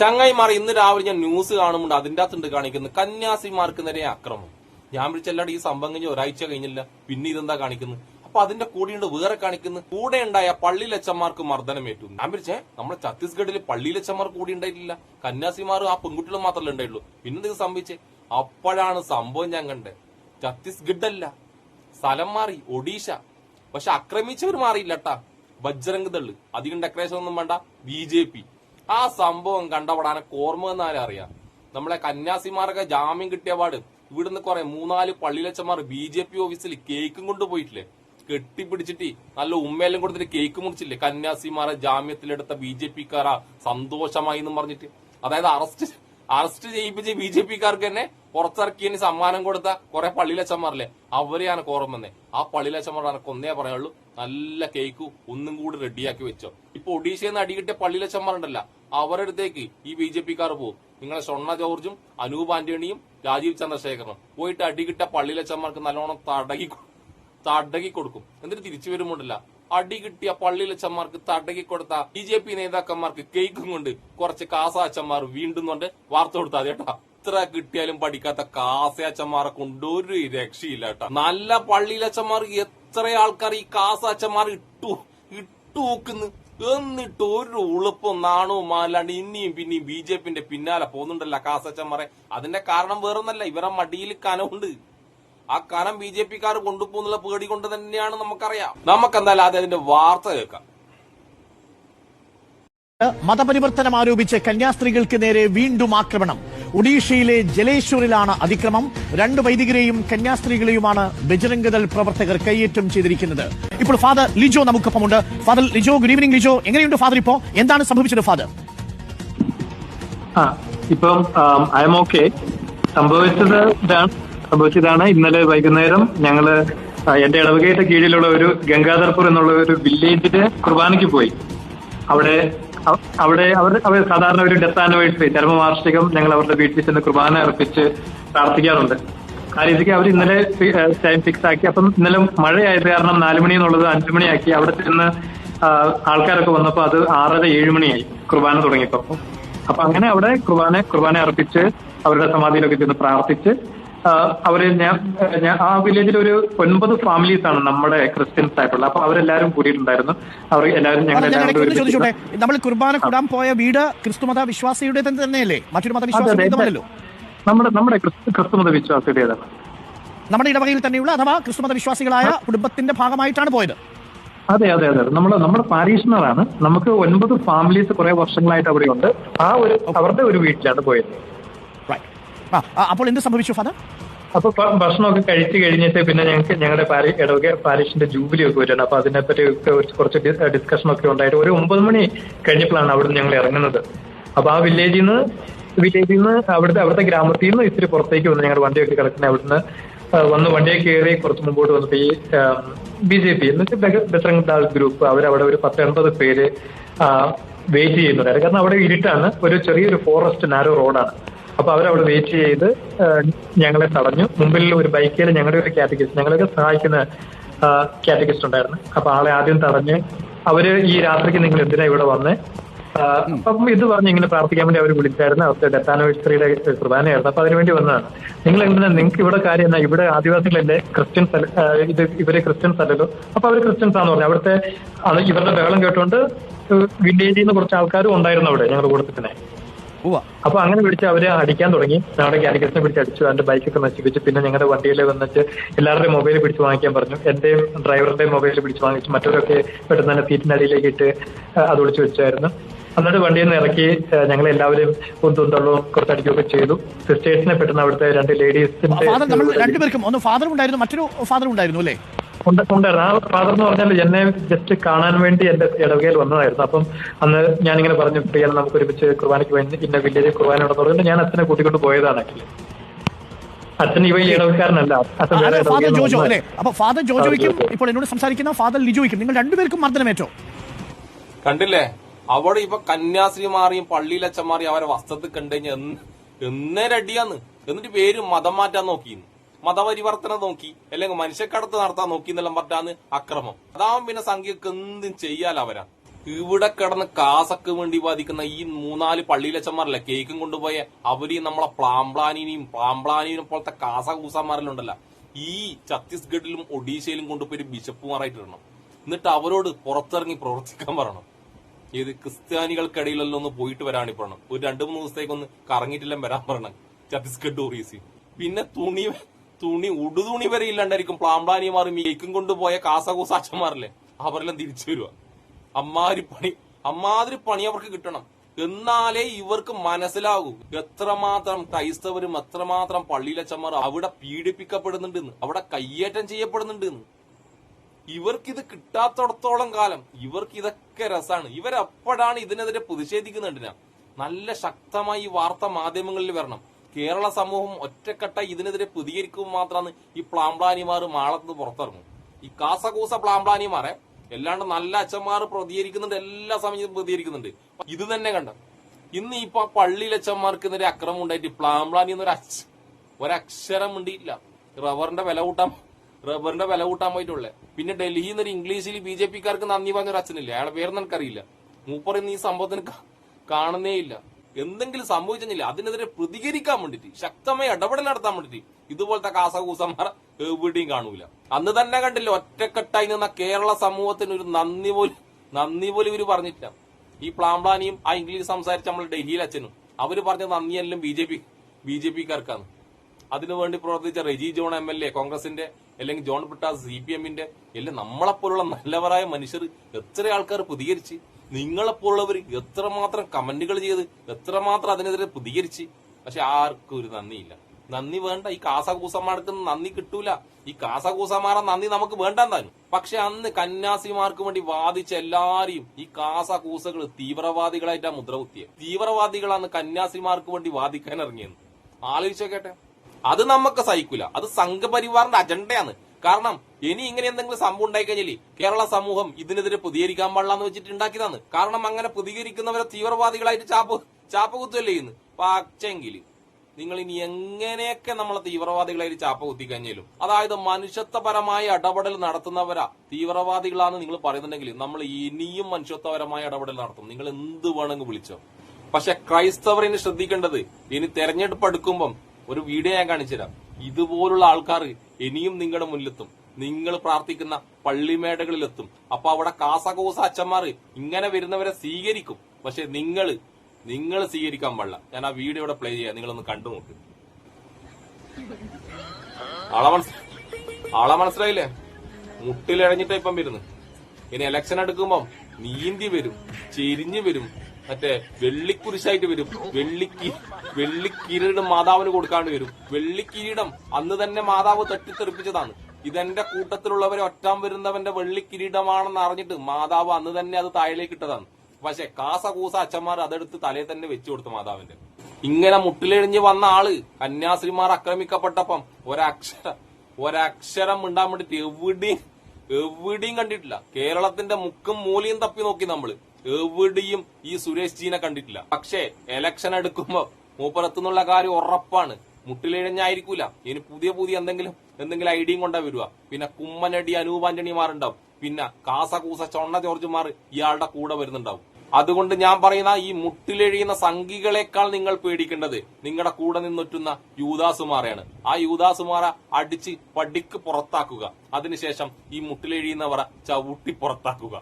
ചങ്ങായിമാർ ഇന്ന് രാവിലെ ഞാൻ ന്യൂസ് കാണുമ്പോൾ അതിന്റെ അകത്തുണ്ട് കാണിക്കുന്നത്. കന്യാസിമാർക്ക് നേരെ ആക്രമം ഞാൻ വിളിച്ചല്ലാണ്ട് ഈ സംഭവം കഴിഞ്ഞ ഒരാഴ്ച കഴിഞ്ഞില്ല. പിന്നെ ഇതെന്താ കാണിക്കുന്നത്? അപ്പൊ അതിന്റെ കൂടെയുണ്ട് വേറെ കാണിക്കുന്നു കൂടെ ഉണ്ടായ പള്ളിയിലച്ചന്മാർക്ക് മർദ്ദനമേറ്റു. ഞാൻ വിളിച്ചേ നമ്മുടെ ഛത്തീസ്ഗഡിൽ പള്ളിയിലച്ചന്മാർ കൂടി ഉണ്ടായിട്ടില്ല. കന്യാസിമാർ ആ പെൺകുട്ടികൾ മാത്രമല്ലേ ഉണ്ടായുള്ളൂ. പിന്നെ ഇത് സംഭവിച്ചേ? അപ്പോഴാണ് സംഭവം ഞാൻ കണ്ടത് ഛത്തീസ്ഗഡ് അല്ല സ്ഥലം മാറി ഒഡീഷ. പക്ഷെ ആക്രമിച്ചവർ മാറിയില്ലട്ടാ. ബജ്രംഗ് ദൾ. അധികം ഡെക്കറേഷൻ ഒന്നും വേണ്ട. B J P. ആ സംഭവം കണ്ടപടാനെ ഓർമ്മ എന്നാലും അറിയാം? നമ്മളെ കന്യാസിമാരൊക്കെ ജാമ്യം കിട്ടിയ പാട് ഇവിടുന്ന് കുറെ മൂന്നാൽ പള്ളിയിലച്ചന്മാർ ബി ജെ പി ഓഫീസിൽ കേക്കും കൊണ്ടുപോയിട്ടില്ലേ കെട്ടിപ്പിടിച്ചിട്ട് നല്ല ഉമ്മയെല്ലാം കൊടുത്തിട്ട് കേക്ക് മുറിച്ചില്ലേ? കന്യാസിമാരെ ജാമ്യത്തിലെടുത്ത ബി ജെ പിക്കാരാ സന്തോഷമായി എന്ന് പറഞ്ഞിട്ട്. അതായത് അറസ്റ്റ് അറസ്റ്റ് ചെയ്യിപ്പിച്ച് ബി ജെ പിക്കാർക്ക് തന്നെ പുറത്തിറക്കിയതിന് സമ്മാനം കൊടുത്ത കുറെ പള്ളിയിലച്ചന്മാരില്ലേ? അവരെയാണ് കോറമെന്നെ ആ പള്ളിയിലച്ചന്മാർ എനക്ക് ഒന്നേ പറയുള്ളൂ നല്ല കേക്ക് ഒന്നും കൂടി റെഡിയാക്കി വെച്ചോ. ഇപ്പൊ ഒഡീഷയിൽ നിന്ന് അടികിട്ടിയ പള്ളിയിലച്ചന്മാരുണ്ടല്ല അവരുടെ അടുത്തേക്ക് ഈ ബി ജെ പിക്കാർ പോകും. നിങ്ങളെ സ്വർണ ജോർജും അനൂപ് ആന്റണിയും രാജീവ് ചന്ദ്രശേഖരനും. പോയിട്ട് അടികിട്ട പള്ളിയിലച്ചന്മാർക്ക് നല്ലോണം തടകി തടകി കൊടുക്കും. എന്നിട്ട് തിരിച്ചു വരുമ്പോണ്ടല്ല. അടി കിട്ടിയ പള്ളിയിലച്ചന്മാർക്ക് തടകി കൊടുത്ത ബി ജെ പി നേതാക്കന്മാർക്ക് കേക്കും കൊണ്ട് കുറച്ച് കാസാച്ചന്മാർ വീണ്ടും കൊണ്ട് വാർത്ത കൊടുത്താൽ കേട്ടാ. എത്ര കിട്ടിയാലും പഠിക്കാത്ത കാസയച്ചന്മാരെ കൊണ്ട് ഒരു രക്ഷയില്ല കേട്ടാ. നല്ല പള്ളിയിലച്ചന്മാർ എത്ര ആൾക്കാർ ഈ കാസാച്ചന്മാർ ഇട്ടു ഇട്ടു നോക്കുന്നു എന്നിട്ട് ഒരു ഉളുപ്പും നാണവും അല്ലാണ്ട് ഇനിയും പിന്നെയും ബി ജെ പിന്റെ പിന്നാലെ പോകുന്നുണ്ടല്ല കാസച്ചന്മാരെ. അതിന്റെ കാരണം വേറൊന്നല്ല ഇവരെ മടിയിൽ കനമുണ്ട് ആ കനം ബി ജെ പിക്കാർ കൊണ്ടുപോകുന്നുള്ള പേടി കൊണ്ട് തന്നെയാണ് നമുക്കറിയാം. നമുക്ക് എന്തായാലും ആദ്യം അതിന്റെ വാർത്ത കേൾക്കാം. മതപരിവർത്തനം ആരോപിച്ച് കന്യാസ്ത്രീകൾക്ക് നേരെ വീണ്ടും ആക്രമണം. ഒഡീഷയിലെ ജലേശ്വറിലാണ് അതിക്രമം. രണ്ട് വൈദികരെയും കന്യാസ്ത്രീകളെയുമാണ് ബജരംഗദൾ പ്രവർത്തകർ കൈയേറ്റം ചെയ്തിരിക്കുന്നത്. ഇപ്പോൾ father Lijo നമുക്കൊപ്പമുണ്ട്. Father Lijo good evening Lijo. എങ്ങനെയുണ്ട് ഫാദർ ഇപ്പോ എന്താണ് സംഭവിച്ചത് ഫാദർ? ഇപ്പം ഐ എം ഓക്കെ. സംഭവിച്ചത് ഇതാണ്. സംഭവിച്ചതാണ് ഇന്നലെ വൈകുന്നേരം ഞങ്ങൾ എന്റെ ഇടവകയുടെ കീഴിലുള്ള ഒരു ഗംഗാധർപൂർ എന്നുള്ള ഒരു വില്ലേജിൽ കുർബാനയ്ക്ക് പോയി. അവിടെ അവ- അവിടെ അവർ അവർ സാധാരണ ഒരു ഡെത്ത് ആനിവേഴ്സറി ചരമവാർഷികം ഞങ്ങൾ അവരുടെ വീട്ടിൽ ചെന്ന് കുർബാന അർപ്പിച്ച് പ്രാർത്ഥിക്കാറുണ്ട്. ആ രീതിക്ക് അവർ ഇന്നലെ ടൈം ഫിക്സ് ആക്കി. അപ്പം ഇന്നലെ മഴയായത് കാരണം നാല് മണി എന്നുള്ളത് അഞ്ചു മണിയാക്കി. അവിടെ ചെന്ന് ആൾക്കാരൊക്കെ വന്നപ്പോൾ അത് ആറര ഏഴ് മണിയായി. കുർബാന തുടങ്ങിയപ്പോ. അപ്പൊ അങ്ങനെ അവിടെ കുർബാന കുർബാന അർപ്പിച്ച് അവരുടെ സമാധിയിലൊക്കെ ചെന്ന് പ്രാർത്ഥിച്ച് അവർ ഞാൻ ആ വില്ലേജിൽ ഒരു ഒൻപത് ഫാമിലീസ് ആണ് നമ്മുടെ ക്രിസ്ത്യൻസ് ആയിട്ടുള്ളത്. അപ്പൊ അവരെല്ലാരും കൂടിയിട്ടുണ്ടായിരുന്നു. അവർ എല്ലാവരും ഞങ്ങൾ ചോദിച്ചോട്ടെ നമ്മൾ കുർബാന കൂടാൻ പോയ വീട് ക്രിസ്തുമത വിശ്വാസിയുടെ തന്നെയല്ലേ? മറ്റൊരു മതവിശ്വാസിയുടേതല്ലോ നമ്മുടെ നമ്മുടെ ക്രിസ്തു- ക്രിസ്തുമത വിശ്വാസിയുടേതാണ് നമ്മുടെ ഇടവകയിൽ തന്നെയുള്ള അഥവാ ക്രിസ്തുമത വിശ്വാസികളായ കുടുംബത്തിന്റെ ഭാഗമായിട്ടാണ് പോയത്. അതെ അതെ അതെ. നമ്മുടെ നമ്മുടെ പാരീഷണറാണ്. നമുക്ക് ഒൻപത് ഫാമിലീസ് കുറെ വർഷങ്ങളായിട്ട് അവിടെ ഉണ്ട് ആ ഒരു അവരുടെ ഒരു വീട്ടിലാണ് പോയത്. അപ്പോൾ എന്ത് സംഭവിച്ചു ഫാദർ? അപ്പൊ ഭക്ഷണമൊക്കെ കഴിച്ചു കഴിഞ്ഞിട്ട് പിന്നെ ഞങ്ങൾക്ക് ഞങ്ങളുടെ പാരി ഇടവക പാരീഷിന്റെ ജൂബിലി ഒക്കെ വരുന്നുണ്ട് അപ്പൊ അതിനെപ്പറ്റി കുറച്ച് ഡിസ്കഷൻ ഒക്കെ ഉണ്ടായിട്ട് ഒരു ഒമ്പത് മണി കഴിഞ്ഞപ്പോഴാണ് അവിടെ ഞങ്ങൾ ഇറങ്ങുന്നത്. അപ്പൊ ആ വില്ലേജിൽ നിന്ന് വില്ലേജിൽ നിന്ന് അവിടുത്തെ അവിടുത്തെ ഗ്രാമത്തിൽ നിന്ന് ഇത്തിരി പുറത്തേക്ക് വന്ന് ഞങ്ങളുടെ വണ്ടിയൊക്കെ കിടക്കുന്ന അവിടുന്ന് നിന്ന് വന്ന് വണ്ടിയൊക്കെ കയറി കുറച്ച് മുമ്പോട്ട് വന്നപ്പോ ഈ ബി ജെ പി എന്ന് വെച്ചാൽ ബസറംഗ് ദാൾ ഗ്രൂപ്പ് അവരവിടെ ഒരു പത്ത് എൺപത് പേര് വെയിറ്റ് ചെയ്യുന്നുണ്ടായിരുന്നു കാരണം അവിടെ ഇരുട്ടാണ്. ഒരു ചെറിയൊരു ഫോറസ്റ്റ് നാരോ റോഡാണ് അപ്പൊ അവരവിടെ വെയിറ്റ് ചെയ്ത് ഞങ്ങളെ തടഞ്ഞു. മുമ്പിൽ ഒരു ബൈക്കിൽ ഞങ്ങളുടെ ഒരു കാറ്റഗറിസ്റ്റ് ഞങ്ങളൊക്കെ സഹായിക്കുന്ന കാറ്റഗറിസ്റ്റ് ഉണ്ടായിരുന്നു. അപ്പൊ ആളെ ആദ്യം തടഞ്ഞ് അവർ ഈ രാത്രിക്ക് നിങ്ങൾ എന്തിനാ ഇവിടെ വന്ന്? അപ്പം ഇത് പറഞ്ഞ് ഇങ്ങനെ പ്രാർത്ഥിക്കാൻ വേണ്ടി അവർ വിളിച്ചായിരുന്നു. അവരുടെ ആനിവേഴ്സറിയുടെ കുർബാനയായിരുന്നു അപ്പൊ അതിനുവേണ്ടി വന്നതാണ്. നിങ്ങൾ എന്തിനാ നിങ്ങൾക്ക് ഇവിടെ കാര്യം എന്നാ? ഇവിടെ ആദിവാസികളല്ലേ? ക്രിസ്ത്യൻസ് ഇത് ഇവരെ ക്രിസ്ത്യൻസ് അല്ലല്ലോ അപ്പൊ അവർ ക്രിസ്ത്യൻസ് ആണെന്ന് പറഞ്ഞു. അവിടുത്തെ ഇവരുടെ ബഹളം കേട്ടുകൊണ്ട് വില്ലേജിൽ നിന്ന് കുറച്ച് ആൾക്കാരും ഉണ്ടായിരുന്നു അവിടെ ഞങ്ങളുടെ കൂട്ടത്തിനെ അപ്പൊ അങ്ങനെ പിടിച്ച് അവർ അടിക്കാൻ തുടങ്ങി. ഞങ്ങളുടെ കാലിക്കറ്റിനെ പിടിച്ച് അടിച്ചു അതിന്റെ ബൈക്കൊക്കെ നശിപ്പിച്ചു. പിന്നെ ഞങ്ങളുടെ വണ്ടിയിൽ വന്നിട്ട് എല്ലാവരുടെയും മൊബൈൽ പിടിച്ച് വാങ്ങിക്കാൻ പറഞ്ഞു. എന്റെയും ഡ്രൈവറുടെയും മൊബൈൽ പിടിച്ച് വാങ്ങിച്ചു മറ്റവരൊക്കെ പെട്ടെന്ന് തന്നെ സീറ്റിനടിയിലേക്ക് ഇട്ട് അത് ഒളിച്ചു വെച്ചായിരുന്നു. എന്നിട്ട് വണ്ടിയിൽ നിന്ന് ഇറക്കി ഞങ്ങൾ എല്ലാവരും കുന്തും തള്ളവും കുറച്ചടിക്കുകയൊക്കെ ചെയ്തു. സിസ്റ്റേഴ്സിനെ പെട്ടെന്ന് അവിടുത്തെ രണ്ട് ലേഡീസിന്റെ രണ്ടുപേർക്കും ഒന്ന് ഫാദർ ഉണ്ടായിരുന്നു മറ്റൊരു ഫാദർ ഉണ്ടായിരുന്നു അല്ലേ? ഉണ്ട്- ആ ഫാദർ എന്ന് പറഞ്ഞാൽ എന്നെ ജസ്റ്റ് കാണാൻ വേണ്ടി എന്റെ ഇടവകയിൽ വന്നതായിരുന്നു. അപ്പം അന്ന് ഞാനിങ്ങനെ പറഞ്ഞു പ്രിയ നമുക്ക് ഒരുമിച്ച് കുർബാനയ്ക്ക് വേണ്ടി ഇന്ന വില്ലേജ് കുർബാന ഉണ്ടെന്ന് പറഞ്ഞിട്ട് ഞാൻ അച്ഛനെ കൂട്ടിക്കൊണ്ട് പോയതാണ് ആക്ച്വലി അച്ഛൻ ഇടവക്കാരനല്ല. അച്ഛൻ വേറെ ഫാദർ ജോജോ നിന്ന് അല്ലേ? അപ്പൊ ഫാദർ ജോജോയ്ക്കും ജോജോ. ഇപ്പോൾ എന്നോട് സംസാരിക്കുന്ന ഫാദർ ലിജോയ്ക്കും നിങ്ങൾ രണ്ടുപേർക്കും മർദ്ദനമേറ്റോ? കണ്ടില്ലേ? അവിടെ ഇപ്പൊ കന്യാസ്ത്രീമാറിയും പള്ളിയിലച്ചന്മാറിയും അവരെ വസ്ത്രത്തിൽ കണ്ടുകഴിഞ്ഞാൽ എന്നേ റെഡിയാന്ന്. എന്നിട്ട് പേര് മതം മാറ്റാൻ നോക്കിന്ന്. മതപരിവർത്തനം നോക്കി അല്ലെങ്കിൽ മനുഷ്യക്കടത്ത് നടത്താൻ നോക്കി എന്നെല്ലാം പറഞ്ഞാന്ന് അക്രമം. അതാവും പിന്നെ സംഖ്യക്ക് എന്തും ചെയ്യാൻ അവരാ. ഇവിടെ കിടന്ന് കാസക്ക് വേണ്ടി ബാധിക്കുന്ന ഈ മൂന്നാൽ പള്ളിയിലച്ചന്മാരല്ല കേക്കും കൊണ്ടുപോയ അവർ നമ്മളെ പ്ലാംപ്ലാനിനെയും പ്ലാംപ്ലാനിനും പോലത്തെ കാസ കൂസന്മാരിലുണ്ടല്ലോ ഈ ഛത്തീസ്ഗഡിലും ഒഡീഷയിലും കൊണ്ടുപോയി ബിഷപ്പുമാരായിട്ട് ഇടണം. എന്നിട്ട് അവരോട് പുറത്തിറങ്ങി പ്രവർത്തിക്കാൻ പറയണം. ഏത് ക്രിസ്ത്യാനികൾക്കിടയിലെല്ലാം ഒന്ന് പോയിട്ട് വരാണി പറയണം. ഒരു രണ്ടു മൂന്ന് ദിവസത്തേക്കൊന്ന് കറങ്ങിയിട്ടെല്ലാം വരാൻ പറയണം ഛത്തീസ്ഗഡ് ഒറീസി പിന്നെ തുണി തുണി ഉടുതുണി വരെ ഇല്ലാണ്ടായിരിക്കും. പ്ലാംപ്ലാനിമാരും മേക്കും കൊണ്ടുപോയ കാസകൂസാച്ചന്മാരല്ലേ അവരെല്ലാം തിരിച്ചു വരിക അമ്മാതിരി പണി അമ്മാതിരി പണി അവർക്ക് കിട്ടണം. എന്നാലേ ഇവർക്ക് മനസ്സിലാകൂ. എത്രമാത്രം ക്രൈസ്തവരും എത്രമാത്രം പള്ളിയിലച്ചന്മാർ അവിടെ പീഡിപ്പിക്കപ്പെടുന്നുണ്ടെന്ന് അവിടെ കയ്യേറ്റം ചെയ്യപ്പെടുന്നുണ്ടെന്ന്. ഇവർക്കിത് കിട്ടാത്തടത്തോളം കാലം ഇവർക്ക് ഇതൊക്കെ രസാണ്. ഇവരെപ്പോഴാണ് ഇതിനെതിരെ പ്രതിഷേധിക്കുന്നുണ്ടിനാ നല്ല ശക്തമായി വാർത്താ മാധ്യമങ്ങളിൽ വരണം. കേരള സമൂഹം ഒറ്റക്കെട്ട ഇതിനെതിരെ പ്രതികരിക്കും മാത്രമാണ് ഈ പ്ലാംപ്ലാനിമാർ മാളത്ത് പുറത്തിറങ്ങും ഈ കാസകൂസ പ്ലാംപ്ലാനിമാരെ എല്ലാണ്ട് നല്ല അച്ഛന്മാർ പ്രതികരിക്കുന്നുണ്ട് എല്ലാ സമയത്തും പ്രതികരിക്കുന്നുണ്ട്. ഇത് തന്നെ കണ്ട. ഇന്ന് ഇപ്പൊ പള്ളിയിലെ അച്ഛന്മാർക്കെതിരെ അക്രമം ഉണ്ടായിട്ട് പ്ലാംപ്ലാനി എന്നൊരു അച്ഛ ഒരക്ഷരം ഉണ്ടിയില്ല റബ്ബറിന്റെ വില കൂട്ടാൻ റബ്ബറിന്റെ വില കൂട്ടാൻ പോയിട്ടുള്ളേ. പിന്നെ ഡൽഹിയിൽ നിന്ന് ഇംഗ്ലീഷിൽ ബി ജെ പിക്കാർക്ക് നന്ദി പറഞ്ഞൊരു അച്ഛനില്ല? അയാളെ പേരൊന്നും എനിക്കറിയില്ല. മൂപ്പർ ഇന്ന് ഈ സംഭവത്തിന് കാണുന്നേ ഇല്ല എന്തെങ്കിലും സംഭവിച്ചില്ല അതിനെതിരെ പ്രതികരിക്കാൻ വേണ്ടിട്ട് ശക്തമായി ഇടപെടൽ നടത്താൻ വേണ്ടിട്ട് ഇതുപോലത്തെ കാസകൂസന്മാർ എവിടെയും കാണൂല. അന്ന് തന്നെ കണ്ടില്ല ഒറ്റക്കെട്ടായി നിന്ന കേരള സമൂഹത്തിന് ഒരു നന്ദി പോലും നന്ദി പോലും ഇവർ പറഞ്ഞിട്ടില്ല. ഈ പ്ലാംപ്ലാനിയും ആ ഇംഗ്ലീഷ് സംസാരിച്ച നമ്മൾ ഡൽഹിയിൽ അച്ഛനും അവർ പറഞ്ഞ നന്ദിയെല്ലാം B J P B J പിക്കാർക്കാണ്. അതിനുവേണ്ടി പ്രവർത്തിച്ച Reji John M L A കോൺഗ്രസിന്റെ അല്ലെങ്കിൽ ജോൺ പിട്ടാസ് സി പി എമ്മിന്റെ എല്ലാം നമ്മളെപ്പോലുള്ള നല്ലവരായ മനുഷ്യർ എത്ര ആൾക്കാർ പ്രതികരിച്ച് നിങ്ങളെപ്പോലുള്ളവർ എത്രമാത്രം കമന്റുകൾ ചെയ്ത് എത്രമാത്രം അതിനെതിരെ പ്രതികരിച്ച്. പക്ഷെ ആർക്കും ഒരു നന്ദിയില്ല. നന്ദി വേണ്ട. ഈ കാസകൂസമാർക്ക് നന്ദി കിട്ടൂല. ഈ കാസകൂസന്മാരെ നന്ദി നമുക്ക് വേണ്ടെന്താനും പക്ഷെ അന്ന് കന്യാസിമാർക്ക് വേണ്ടി വാദിച്ച എല്ലാരെയും ഈ കാസകൂസകൾ തീവ്രവാദികളായിട്ടാ മുദ്രകുത്തിയത് തീവ്രവാദികളാണ് കന്യാസിമാർക്ക് വേണ്ടി വാദിക്കാൻ ഇറങ്ങിയത്. ആലോചിച്ചോക്കട്ടെ. അത് നമുക്ക് സഹിക്കൂല. അത് സംഘപരിവാറിന്റെ അജണ്ടയാണ്. കാരണം ഇനി ഇങ്ങനെ എന്തെങ്കിലും സംഭവം ഉണ്ടായി കഴിഞ്ഞാൽ കേരള സമൂഹം ഇതിനെതിരെ പ്രതികരിക്കാൻ പാടില്ല എന്ന് വെച്ചിട്ട് ഉണ്ടാക്കിയതാണ്. കാരണം അങ്ങനെ പ്രതികരിക്കുന്നവരെ തീവ്രവാദികളായിട്ട് ചാപ്പ് ചാപ്പ കുത്തുകയല്ലേ ചെയ്യുന്നു പക്ഷെങ്കിൽ നിങ്ങൾ ഇനി എങ്ങനെയൊക്കെ നമ്മളെ തീവ്രവാദികളായിട്ട് ചാപ്പ കുത്തിക്കഴിഞ്ഞാലും അതായത് മനുഷ്യത്വപരമായ ഇടപെടൽ നടത്തുന്നവരാ തീവ്രവാദികളാന്ന് നിങ്ങൾ പറയുന്നുണ്ടെങ്കിൽ നമ്മൾ ഇനിയും മനുഷ്യത്വപരമായ ഇടപെടൽ നടത്തും. നിങ്ങൾ എന്ത് വേണമെങ്കിൽ വിളിച്ചോ. പക്ഷെ ക്രൈസ്തവരിന് ശ്രദ്ധിക്കേണ്ടത് ഇനി തെരഞ്ഞെടുപ്പ് എടുക്കുമ്പം ഒരു വീഡിയോ ഞാൻ കാണിച്ചുതരാം. ഇതുപോലുള്ള ആൾക്കാർ ഇനിയും നിങ്ങളുടെ മുന്നിലെത്തും. നിങ്ങൾ പ്രാർത്ഥിക്കുന്ന പള്ളിമേടകളിലെത്തും. അപ്പൊ അവിടെ കാസകോസ അച്ഛന്മാർ ഇങ്ങനെ വരുന്നവരെ സ്വീകരിക്കും. പക്ഷെ നിങ്ങൾ നിങ്ങൾ സ്വീകരിക്കാൻ പാടില്ല. ഞാൻ ആ വീഡിയോ ഇവിടെ പ്ലേ ചെയ്യാം. നിങ്ങളൊന്ന് കണ്ടു നോക്ക്. ആളെ മനസ് ആളെ മനസ്സിലായില്ലേ? മുട്ടിലിഴഞ്ഞിട്ട് ഇപ്പം വരുന്നത് ഇനി എലക്ഷൻ എടുക്കുമ്പം നീന്തി വരും ചെരിഞ്ഞു വരും മറ്റേ വെള്ളിക്കുരിശായിട്ട് വരും. വെള്ളിക്കി വെള്ളിക്കിരീടം മാതാവിന് കൊടുക്കാണ്ട് വരും. വെള്ളിക്കിരീടം അന്ന് തന്നെ മാതാവ് തട്ടിത്തെറിപ്പിച്ചതാണ് ഇതെന്റെ കൂട്ടത്തിലുള്ളവരെ ഒറ്റാൻ വരുന്നവന്റെ വെള്ളി കിരീടമാണെന്ന് അറിഞ്ഞിട്ട് മാതാവ് അന്ന് തന്നെ അത് താഴേക്ക് ഇട്ടതാണ്. പക്ഷെ കാസ കൂസ അച്ഛന്മാർ അതെടുത്ത് തലയിൽ തന്നെ വെച്ചു കൊടുത്തു മാതാവിന്റെ. ഇങ്ങനെ മുട്ടിലെഴിഞ്ഞ് വന്ന ആൾ കന്യാസ്ത്രീമാർ ആക്രമിക്കപ്പെട്ടപ്പം ഒരക്ഷരം ഒരക്ഷരം ഉണ്ടാൻ വേണ്ടിട്ട് എവിടെയും എവിടെയും കണ്ടിട്ടില്ല. കേരളത്തിന്റെ മുക്കും മൂലയും തപ്പി നോക്കി നമ്മൾ. എവിടെയും ഈ സുരേഷ് ജീനെ കണ്ടിട്ടില്ല. പക്ഷേ എലക്ഷൻ എടുക്കുമ്പോ മൂപ്പറത്തുന്നുള്ള കാര്യം ഉറപ്പാണ്. മുട്ടിലിഴഞ്ഞായിരിക്കൂല. ഇനി പുതിയ പുതിയ എന്തെങ്കിലും എന്തെങ്കിലും ഐഡിയും കൊണ്ടാ വരിക. പിന്നെ കുമ്മനടി അനൂപാന്റണിമാരുണ്ടാവും പിന്നെ കാസകൂസ ചൊണ്ണ ജോർജുമാർ ഇയാളുടെ കൂടെ വരുന്നുണ്ടാവും. അതുകൊണ്ട് ഞാൻ പറയുന്ന ഈ മുട്ടിലെഴിയുന്ന സംഘികളെക്കാൾ നിങ്ങൾ പേടിക്കേണ്ടത് നിങ്ങളുടെ കൂടെ നിന്നൊറ്റുന്ന യൂദാസുമാരെയാണ്. ആ യൂദാസുമാരെ അടിച്ച് പടിക്ക് പുറത്താക്കുക. അതിനുശേഷം ഈ മുട്ടിലെഴിയുന്നവർ ചവിട്ടി പുറത്താക്കുക.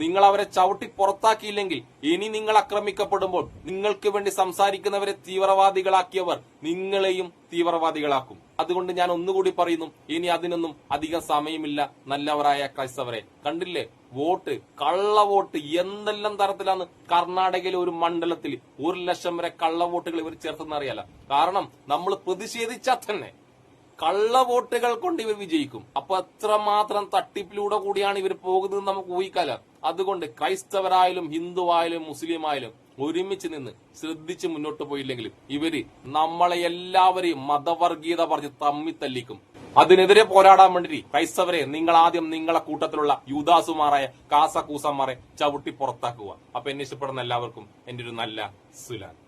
നിങ്ങൾ അവരെ ചവിട്ടി പുറത്താക്കിയില്ലെങ്കിൽ ഇനി നിങ്ങൾ ആക്രമിക്കപ്പെടുമ്പോൾ നിങ്ങൾക്ക് വേണ്ടി സംസാരിക്കുന്നവരെ തീവ്രവാദികളാക്കിയവർ നിങ്ങളെയും തീവ്രവാദികളാക്കും. അതുകൊണ്ട് ഞാൻ ഒന്നുകൂടി പറയുന്നു ഇനി അതിനൊന്നും അധികം സമയമില്ല. നല്ലവരായ ക്രൈസ്തവരെ കണ്ടില്ലേ? വോട്ട് കള്ള വോട്ട് എന്തെല്ലാം തരത്തിലാണ്? കർണാടകയിലെ ഒരു മണ്ഡലത്തിൽ ഒരു ലക്ഷം വരെ കള്ള വോട്ടുകൾ ഇവർ ചേർത്തെന്ന് അറിയാല കാരണം നമ്മൾ പ്രതിഷേധിച്ചാൽ തന്നെ കള്ള വോട്ടുകൾ കൊണ്ട് ഇവർ വിജയിക്കും. അപ്പൊ എത്രമാത്രം തട്ടിപ്പിലൂടെ കൂടിയാണ് ഇവർ പോകുന്നത് നമുക്ക് ഊഹിക്കാല? അതുകൊണ്ട് ക്രൈസ്തവരായാലും ഹിന്ദുവായാലും മുസ്ലിം ആയാലും ഒരുമിച്ച് നിന്ന് ശ്രദ്ധിച്ച് മുന്നോട്ട് പോയില്ലെങ്കിൽ ഇവർ നമ്മളെ എല്ലാവരെയും മതവർഗീയത പറഞ്ഞ് തമ്മി തല്ലിക്കും. അതിനെതിരെ പോരാടാൻ വേണ്ടി ക്രൈസ്തവരെ നിങ്ങൾ ആദ്യം നിങ്ങളെ കൂട്ടത്തിലുള്ള യൂദാസുമാറായ കാസക്കൂസന്മാരെ ചവിട്ടി പുറത്താക്കുക. അപ്പൊ എന്നെ ഇഷ്ടപ്പെടുന്ന എല്ലാവർക്കും എന്റെ ഒരു നല്ല സുലാൻ.